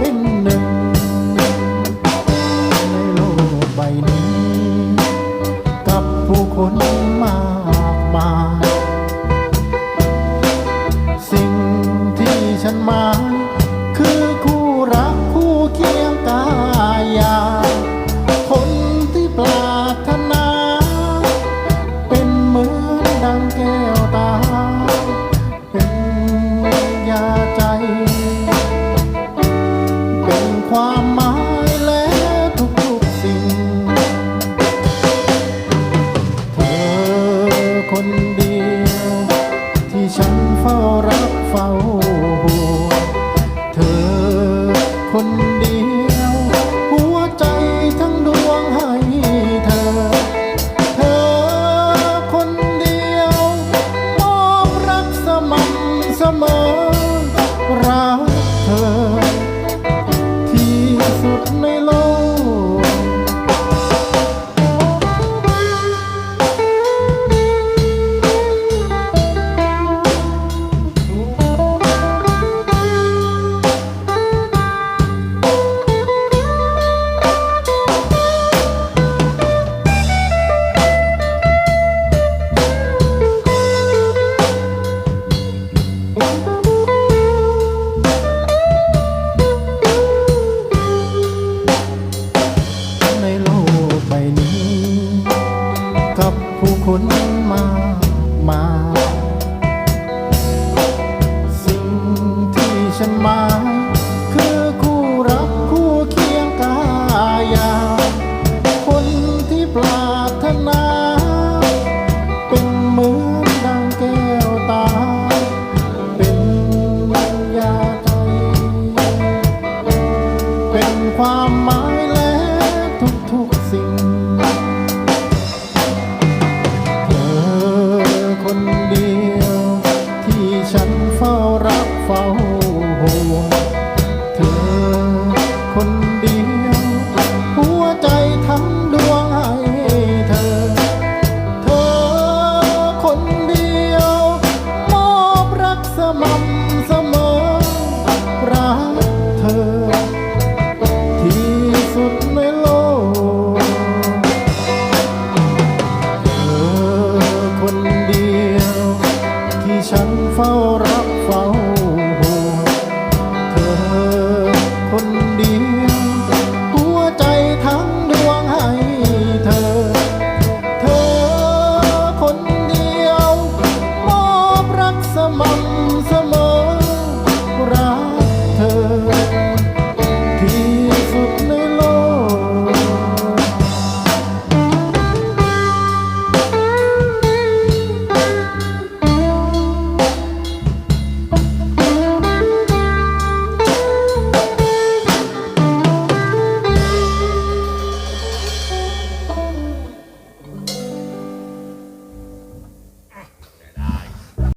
ในโลกใบนี้ กับผู้คนมากมาย สิ่งที่ฉันหมายคือคู่รักคู่เคียงกายคนที่ปราถนา เป็นเหมือนดังแก้วตา เฝ้ารักเฝ้าห่วงเธอคนเดียว หัวใจทั้งดวงให้เธอ เธอคนเดียวมอบรักสม่ำเสมอ คนมากมายสิ่งที่ฉันหมายคือคู่รักคู่เคียงกายา คนที่ปรารถนา เป็นเหมือนดังแก้วตา เป็นยาใจ เป็นความหมาย